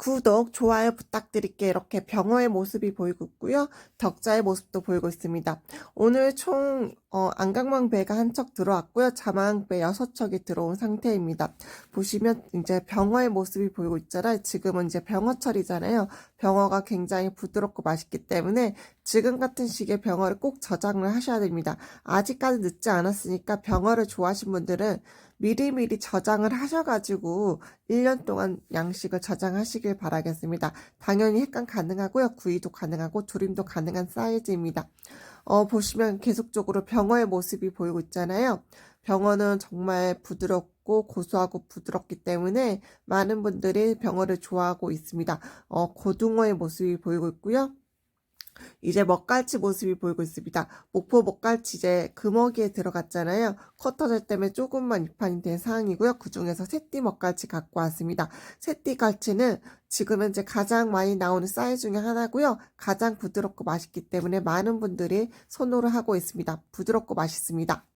구독, 좋아요 부탁드릴게요. 이렇게 병어의 모습이 보이고 있고요. 덕자의 모습도 보이고 있습니다. 오늘 총 어, 안강망 배가 한 척 들어왔고요. 자망배 여섯 척이 들어온 상태입니다. 보시면 이제 병어의 모습이 보이고 있잖아요. 지금은 이제 병어철이잖아요. 병어가 굉장히 부드럽고 맛있기 때문에 지금 같은 시기에 병어를 꼭 저장을 하셔야 됩니다. 아직까지 늦지 않았으니까 병어를 좋아하신 분들은 미리미리 저장을 하셔가지고 1년 동안 양식을 저장하시길 바라겠습니다. 당연히 획간 가능하고요. 구이도 가능하고 조림도 가능한 사이즈입니다. 어, 보시면 계속적으로 병어의 모습이 보이고 있잖아요. 병어는 정말 부드럽고 고소하고 부드럽기 때문에 많은 분들이 병어를 좋아하고 있습니다. 어, 고등어의 모습이 보이고 있고요. 이제 먹갈치 모습이 보이고 있습니다. 목포 먹갈치 이제 금어기에 들어갔잖아요. 커터젤 때문에 조금만 입판이 된 상황이고요. 그 중에서 새띠 먹갈치 갖고 왔습니다. 새띠 갈치는 지금 현재 가장 많이 나오는 사이즈 중에 하나고요. 가장 부드럽고 맛있기 때문에 많은 분들이 선호를 하고 있습니다. 부드럽고 맛있습니다.